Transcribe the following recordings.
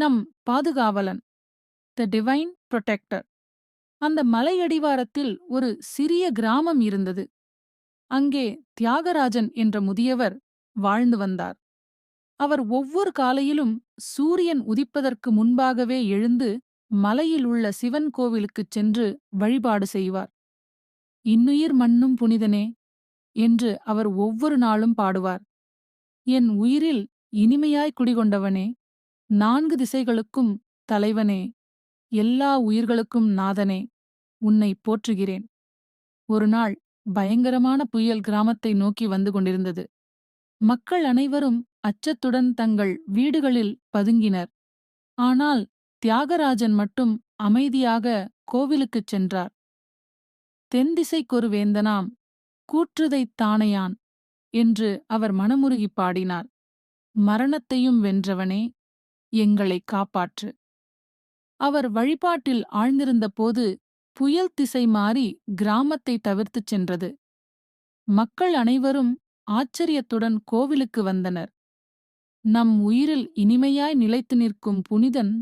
நம் பாதுகாவலன் the divine புரொடெக்டர் அந்த மலையடிவாரத்தில் ஒரு சிறிய கிராமம் இருந்தது. அங்கே தியாகராஜன் என்ற முதியவர் வாழ்ந்து வந்தார். அவர் ஒவ்வொரு காலையிலும் சூரியன் உதிப்பதற்கு முன்பாகவே எழுந்து மலையில் உள்ள சிவன் கோவிலுக்குச் சென்று வழிபாடு செய்வார். இன்னுயிர் மண்ணும் புனிதனே என்று அவர் ஒவ்வொரு நாளும் பாடுவார். என் உயிரில் இனிமையாய் குடிகொண்டவனே நான்கு திசைகளுக்கும் தலைவனே எல்லா உயிர்களுக்கும் நாதனே உன்னை போற்றுகிறேன். ஒரு நாள் பயங்கரமான புயல் கிராமத்தை நோக்கி வந்து கொண்டிருந்தது. மக்கள் அனைவரும் அச்சத்துடன் தங்கள் வீடுகளில் பதுங்கினர். ஆனால் தியாகராஜன் மட்டும் அமைதியாக கோவிலுக்குச் சென்றார். தென்திசைக்கொரு வேந்தனாம் கூற்றுதைத் தானையான் என்று அவர் மனமுருகிப் பாடினார். மரணத்தையும் வென்றவனே எங்களை காப்பாற்று. அவர் வழிபாட்டில் ஆழ்ந்திருந்தபோது புயல் திசை மாறி கிராமத்தை தவிர்த்துச் சென்றது. மக்கள் அனைவரும் ஆச்சரியத்துடன் கோவிலுக்கு வந்தனர். நம் உயிரில் இனிமையாய் நிலைத்து நிற்கும் புனிதன்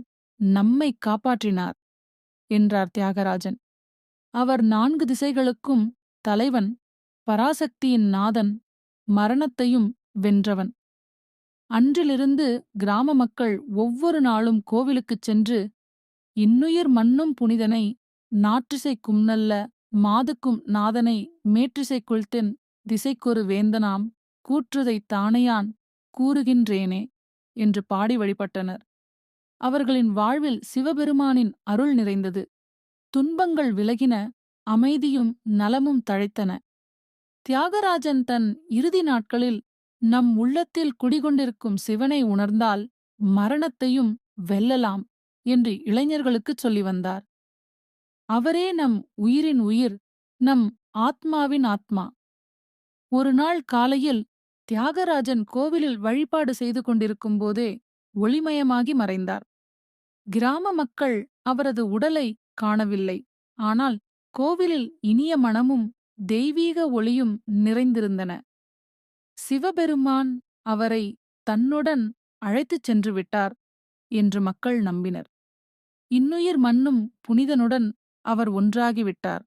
நம்மை காப்பாற்றினார் என்றார் தியாகராஜன். அவர் நான்கு திசைகளுக்கும் தலைவன் பராசக்தியின் நாதன் மரணத்தையும் வென்றவன். அன்றிலிருந்து கிராம மக்கள் ஒவ்வொரு நாளும் கோவிலுக்குச் சென்று இன்னுயிர் மண்ணும் புனிதனை நாற்றிசைக்கும் நல்ல மாதுக்கும் நாதனை மேற்றிசைக்குள் தென் திசைக்கொரு வேந்தனாம் கூற்றுதைத் தானையான் கூறுகின்றேனே என்று பாடி வழிபட்டனர். அவர்களின் வாழ்வில் சிவபெருமானின் அருள் நிறைந்தது. துன்பங்கள் விலகின அமைதியும் நலமும் தழைத்தன. தியாகராஜன் தன் இறுதி நாட்களில் நம் உள்ளத்தில் குடிகொண்டிருக்கும் சிவனை உணர்ந்தால் மரணத்தையும் வெல்லலாம் என்று இளைஞர்களுக்குச் சொல்லி வந்தார். அவரே நம் உயிரின் உயிர் நம் ஆத்மாவின் ஆத்மா. ஒரு நாள் காலையில் தியாகராஜன் கோவிலில் வழிபாடு செய்து கொண்டிருக்கும் போதே ஒளிமயமாகி மறைந்தார். கிராம மக்கள் அவரது உடலை காணவில்லை. ஆனால் கோவிலில் இனிய மனமும் தெய்வீக ஒளியும் நிறைந்திருந்தன. சிவபெருமான் அவரை தன்னுடன் அழைத்துச் சென்று விட்டார் என்று மக்கள் நம்பினர். இன்னுயிர் மண்ணும் புனிதனுடன் அவர் ஒன்றாகிவிட்டார்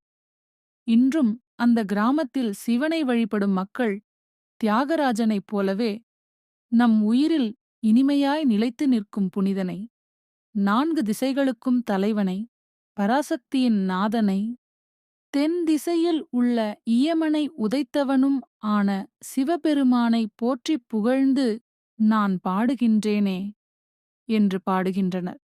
இன்றும் அந்த கிராமத்தில் சிவனை வழிபடும் மக்கள் தியாகராஜனைப் போலவே நம் உயிரில் இனிமையாய் நிலைத்து நிற்கும் புனிதனை நான்கு திசைகளுக்கும் தலைவனை பராசக்தியின் நாதனை தென் திசையில் உள்ள இயமனை உதைத்தவனும் ஆன சிவபெருமானை போற்றிப் புகழ்ந்து நான் பாடுகின்றேனே என்று பாடுகின்றனர்.